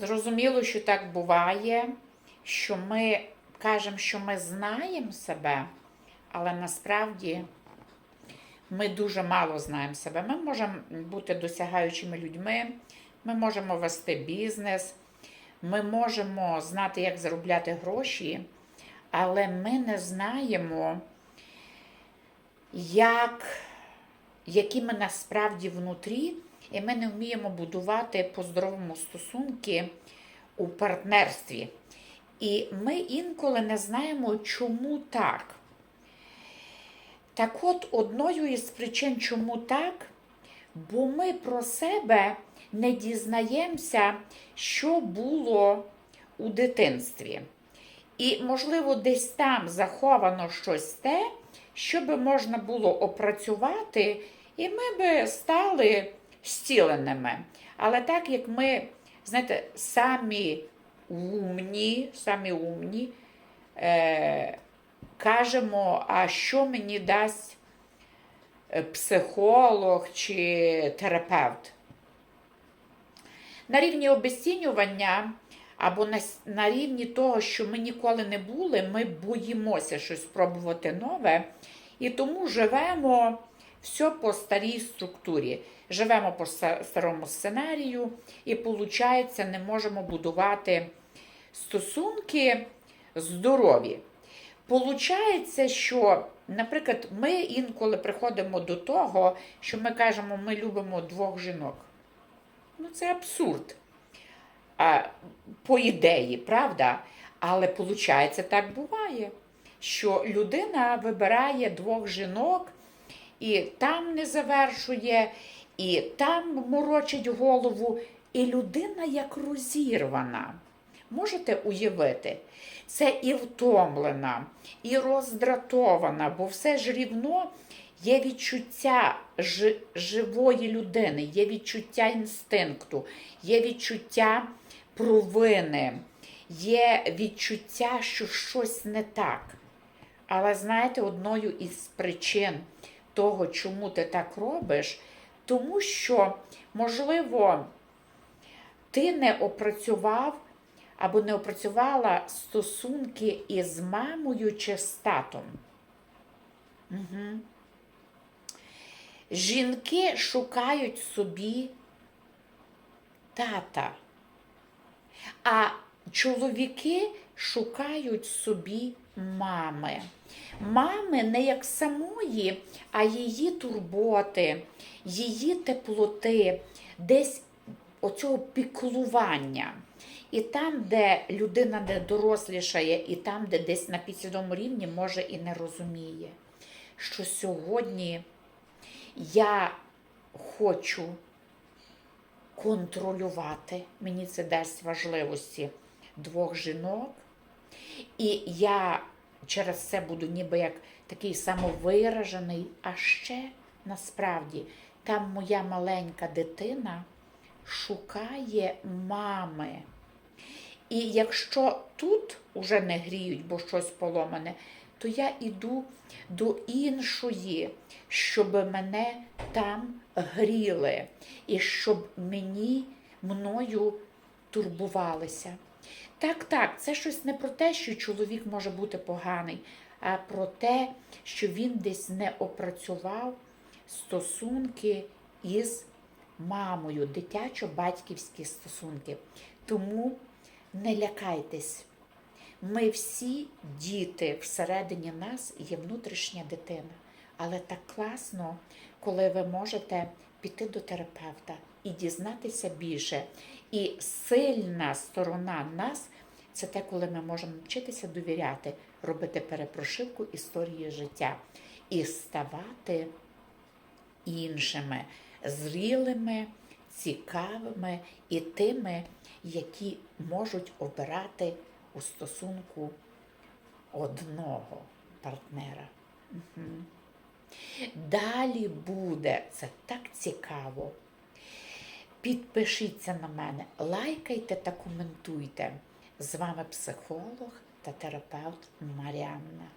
Зрозуміло, що так буває, що ми кажемо, що ми знаємо себе, але насправді ми дуже мало знаємо себе. Ми можемо бути досягаючими людьми, ми можемо вести бізнес, ми можемо знати, як заробляти гроші, але ми не знаємо, як, які ми насправді внутрі, і ми не вміємо будувати по-здоровому стосунки у партнерстві. І ми інколи не знаємо, чому так. Так от, одною із причин, чому так, бо ми про себе не дізнаємося, що було у дитинстві. І, можливо, десь там заховано щось те, що би можна було опрацювати, і ми би стали зціленими. Але так як ми, знаєте, самі умні, самі умні, е, кажемо, а що мені дасть е, психолог чи терапевт. На рівні обесцінювання або на, на рівні того, що ми ніколи не були, ми боїмося щось спробувати нове, і тому живемо все по старій структурі. Живемо по старому сценарію, і, виходить, не можемо будувати стосунки здорові. Получається, що, наприклад, ми інколи приходимо до того, що ми кажемо, ми любимо двох жінок. Ну, це абсурд. А, по ідеї, правда? Але виходить, так буває, що людина вибирає двох жінок і там не завершує, і там морочить голову, і людина як розірвана. Можете уявити? Це і втомлена, і роздратована, бо все ж рівно є відчуття жи- живої людини, є відчуття інстинкту, є відчуття провини, є відчуття, що щось не так. Але знаєте, одною із причин того, чому ти так робиш, тому що, можливо, ти не опрацював або не опрацювала стосунки із мамою чи з татом. Угу. Жінки шукають собі тата, а чоловіки шукають собі мами. Мами не як самої, а її турботи, її теплоти, десь оцього піклування. І там, де людина не дорослішає, і там, де десь на підсвідомому рівні, може і не розуміє, що сьогодні я хочу контролювати, мені це дасть важливості двох жінок, і я через це буду ніби як такий самовиражений, а ще насправді там моя маленька дитина шукає мами. І якщо тут уже не гріють, бо щось поломане, то я іду до іншої, щоб мене там гріли, і щоб мені мною турбувалися. Так, так, це щось не про те, що чоловік може бути поганий, а про те, що він десь не опрацював стосунки із мамою, дитячо-батьківські стосунки. Тому не лякайтесь. Ми всі діти, всередині нас є внутрішня дитина. Але так класно, коли ви можете піти до терапевта і дізнатися більше. І сильна сторона нас це те, коли ми можемо вчитися довіряти, робити перепрошивку історії життя і ставати іншими, зрілими, цікавими і тими, які можуть обирати у стосунку одного партнера. Мгм. Далі буде це так цікаво. Підпишіться на мене, лайкайте та коментуйте. З вами психолог та терапевт Маріанна.